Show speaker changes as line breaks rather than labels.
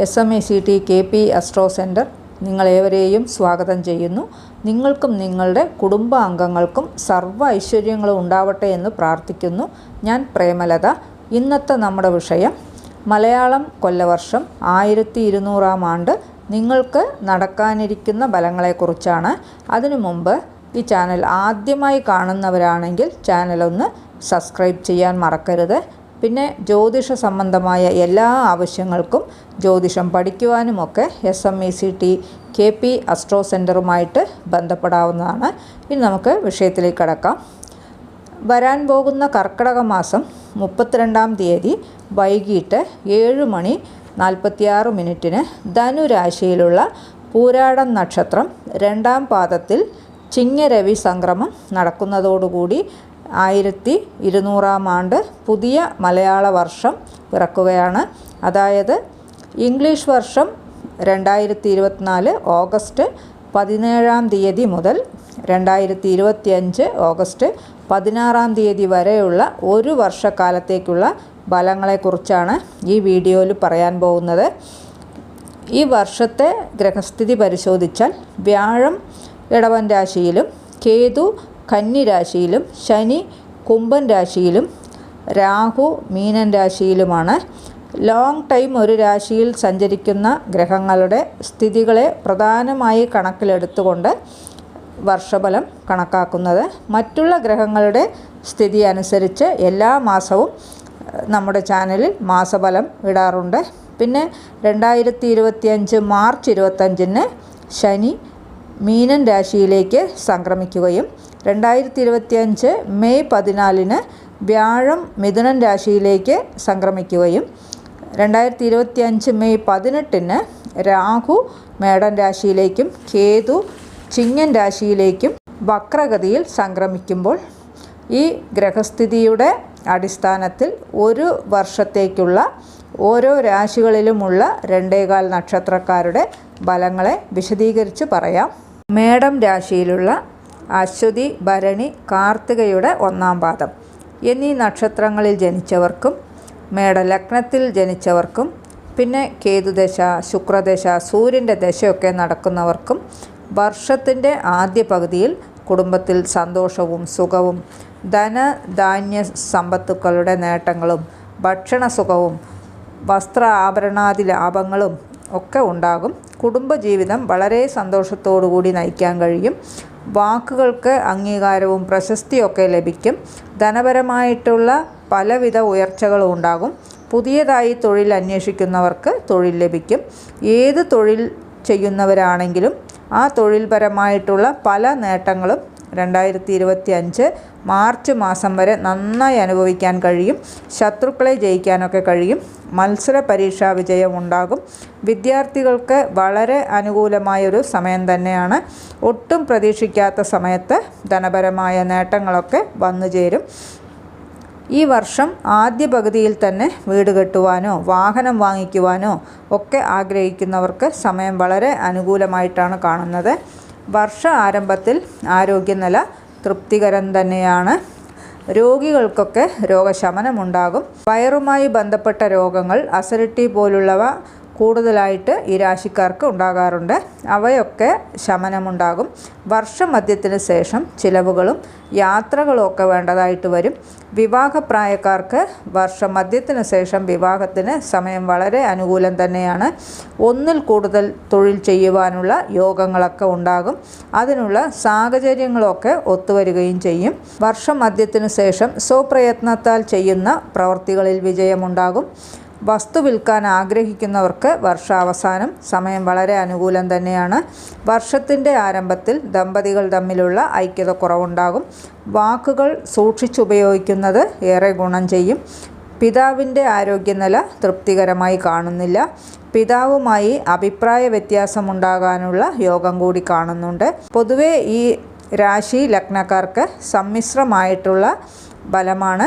S M I C T K P astro centre നിങ്ങളേവരെയും സ്വാഗതം ചെയ്യുന്നു. നിങ്ങൾക്കും നിങ്ങളുടെ കുടുംബാംഗങ്ങൾക്കും സർവ ഐശ്വര്യങ്ങളും ഉണ്ടാവട്ടെ എന്ന് പ്രാർത്ഥിക്കുന്നു. ഞാൻ പ്രേമലത. ഇന്നത്തെ നമ്മുടെ വിഷയം മലയാളം കൊല്ലവർഷം ആയിരത്തി ഇരുന്നൂറാം ആണ്ട് നിങ്ങൾക്ക് നടക്കാനിരിക്കുന്ന ഫലങ്ങളെക്കുറിച്ചാണ്. അതിനു മുമ്പ് ഈ ചാനൽ ആദ്യമായി കാണുന്നവരാണെങ്കിൽ ചാനലൊന്ന് സബ്സ്ക്രൈബ് ചെയ്യാൻ മറക്കരുത്. പിന്നെ ജ്യോതിഷ സംബന്ധമായ എല്ലാ ആവശ്യങ്ങൾക്കും ജ്യോതിഷം പഠിക്കുവാനുമൊക്കെ S M E C T K P astro സെന്ററുമായിട്ട് ബന്ധപ്പെടാവുന്നതാണ്. ഇനി നമുക്ക് വിഷയത്തിലേക്ക് കടക്കാം. വരാൻ പോകുന്ന കർക്കിടക മാസം മുപ്പത്തിരണ്ടാം തീയതി വൈകിട്ട് ഏഴ് മണി നാൽപ്പത്തിയാറ് മിനിറ്റിന് ധനുരാശിയിലുള്ള പൂരാടം നക്ഷത്രം രണ്ടാം പാദത്തിൽ ചിങ്ങരവി സംക്രമം നടക്കുന്നതോടുകൂടി ആയിരത്തി ഇരുന്നൂറാം ആണ്ട് പുതിയ മലയാള വർഷം പിറക്കുകയാണ്. അതായത് ഇംഗ്ലീഷ് വർഷം രണ്ടായിരത്തി ഇരുപത്തിനാല് ഓഗസ്റ്റ് പതിനേഴാം തീയതി മുതൽ രണ്ടായിരത്തി ഇരുപത്തിയഞ്ച് ഓഗസ്റ്റ് പതിനാറാം തീയതി വരെയുള്ള ഒരു വർഷക്കാലത്തേക്കുള്ള ഫലങ്ങളെക്കുറിച്ചാണ് ഈ വീഡിയോയിൽ പറയാൻ പോകുന്നത്. ഈ വർഷത്തെ ഗ്രഹസ്ഥിതി പരിശോധിച്ചാൽ വ്യാഴം ഇടവൻ രാശിയിലും കേതു കന്നി രാശിയിലും ശനി കുംഭൻ രാശിയിലും രാഹു മീനൻ രാശിയിലുമാണ്. ലോങ് ടൈം ഒരു രാശിയിൽ സഞ്ചരിക്കുന്ന ഗ്രഹങ്ങളുടെ സ്ഥിതികളെ പ്രധാനമായി കണക്കിലെടുത്തുകൊണ്ട് വർഷഫലം കണക്കാക്കുന്നത്. മറ്റുള്ള ഗ്രഹങ്ങളുടെ സ്ഥിതി അനുസരിച്ച് എല്ലാ മാസവും നമ്മുടെ ചാനലിൽ മാസഫലം ഇടാറുണ്ട്. പിന്നെ രണ്ടായിരത്തി ഇരുപത്തിയഞ്ച് മാർച്ച് ഇരുപത്തഞ്ചിന് ശനി മീനൻ രാശിയിലേക്ക് സംക്രമിക്കുകയും രണ്ടായിരത്തി ഇരുപത്തിയഞ്ച് മെയ് പതിനാലിന് വ്യാഴം മിഥുനൻ രാശിയിലേക്ക് സംക്രമിക്കുകയും രണ്ടായിരത്തി ഇരുപത്തിയഞ്ച് മെയ് പതിനെട്ടിന് രാഹു മേടൻ രാശിയിലേക്കും കേതു ചിങ്ങൻ രാശിയിലേക്കും വക്രഗതിയിൽ സംക്രമിക്കുമ്പോൾ ഈ ഗ്രഹസ്ഥിതിയുടെ അടിസ്ഥാനത്തിൽ ഒരു വർഷത്തേക്കുള്ള ഓരോ രാശികളിലുമുള്ള രണ്ടേകാൽ നക്ഷത്രക്കാരുടെ ഫലങ്ങളെ വിശദീകരിച്ച് പറയാം. മേടം രാശിയിലുള്ള അശ്വതി ഭരണി കാർത്തികയുടെ ഒന്നാം പാദം. എന്നീ നക്ഷത്രങ്ങളിൽ ജനിച്ചവർക്കും മേടലഗ്നത്തിൽ ജനിച്ചവർക്കും പിന്നെ കേതുദശ ശുക്രദശ സൂര്യന്റെ ദശയൊക്കെ നടക്കുന്നവർക്കും വർഷത്തിന്റെ ആദ്യ പകുതിയിൽ കുടുംബത്തിൽ സന്തോഷവും സുഖവും ധനധാന്യ സമ്പത്തുക്കളുടെ നേട്ടങ്ങളും ഭക്ഷണ സുഖവും വസ്ത്ര ആഭരണാദി ലാഭങ്ങളും ഒക്കെ ഉണ്ടാകും. കുടുംബജീവിതം വളരെ സന്തോഷത്തോടു കൂടി നയിക്കാൻ കഴിയും. വാക്കുകൾക്ക് അംഗീകാരവും പ്രശസ്തിയൊക്കെ ലഭിക്കും. ധനപരമായിട്ടുള്ള പലവിധ ഉയർച്ചകളും ഉണ്ടാകും. പുതിയതായി തൊഴിൽ അന്വേഷിക്കുന്നവർക്ക് തൊഴിൽ ലഭിക്കും. ഏത് തൊഴിൽ ചെയ്യുന്നവരാണെങ്കിലും ആ തൊഴിൽപരമായിട്ടുള്ള പല നേട്ടങ്ങളും രണ്ടായിരത്തി ഇരുപത്തി അഞ്ച് മാർച്ച് മാസം വരെ നന്നായി അനുഭവിക്കാൻ കഴിയും. ശത്രുക്കളെ ജയിക്കാനൊക്കെ കഴിയും. മത്സര പരീക്ഷാ വിജയം ഉണ്ടാകും. വിദ്യാർത്ഥികൾക്ക് വളരെ അനുകൂലമായൊരു സമയം തന്നെയാണ്. ഒട്ടും പ്രതീക്ഷിക്കാത്ത സമയത്ത് ധനപരമായ നേട്ടങ്ങളൊക്കെ വന്നു ചേരും. ഈ വർഷം ആദ്യ പകുതിയിൽ തന്നെ വീട് കെട്ടുവാനോ വാഹനം വാങ്ങിക്കുവാനോ ഒക്കെ ആഗ്രഹിക്കുന്നവർക്ക് സമയം വളരെ അനുകൂലമായിട്ടാണ് കാണുന്നത്. വർഷ ആരംഭത്തിൽ ആരോഗ്യനില തൃപ്തികരം തന്നെയാണ്. രോഗികൾക്കൊക്കെ രോഗശമനമുണ്ടാകും. വയറുമായി ബന്ധപ്പെട്ട രോഗങ്ങൾ അസിഡിറ്റി പോലുള്ളവ കൂടുതലായിട്ട് ഈ രാശിക്കാർക്ക് ഉണ്ടാകാറുണ്ട്. അവയൊക്കെ ശമനമുണ്ടാകും. വർഷമധ്യത്തിന് ശേഷം ചിലവുകളും യാത്രകളും ഒക്കെ വേണ്ടതായിട്ട് വരും. വിവാഹപ്രായക്കാർക്ക് വർഷമധ്യത്തിന് ശേഷം വിവാഹത്തിന് സമയം വളരെ അനുകൂലം തന്നെയാണ്. ഒന്നിൽ കൂടുതൽ തൊഴിൽ ചെയ്യുവാനുള്ള യോഗങ്ങളൊക്കെ ഉണ്ടാകും. അതിനുള്ള സാഹചര്യങ്ങളൊക്കെ ഒത്തുവരികയും ചെയ്യും. വർഷമധ്യത്തിന് ശേഷം സ്വപ്രയത്നത്താൽ ചെയ്യുന്ന പ്രവർത്തികളിൽ വിജയമുണ്ടാകും. വസ്തു വിൽക്കാൻ ആഗ്രഹിക്കുന്നവർക്ക് വർഷാവസാനം സമയം വളരെ അനുകൂലം തന്നെയാണ്. വർഷത്തിന്റെ ആരംഭത്തിൽ ദമ്പതികൾ തമ്മിലുള്ള ഐക്യത കുറവുണ്ടാകും വാക്കുകൾ സൂക്ഷിച്ചുപയോഗിക്കുന്നത് ഏറെ ഗുണം ചെയ്യും. പിതാവിന്റെ ആരോഗ്യനില തൃപ്തികരമായി കാണുന്നില്ല. പിതാവുമായി അഭിപ്രായ വ്യത്യാസമുണ്ടാകാനുള്ള യോഗം കൂടി കാണുന്നുണ്ട്. പൊതുവെ ഈ രാശി ലഗ്നക്കാർക്ക് സമ്മിശ്രമായിട്ടുള്ള ബലമാണ്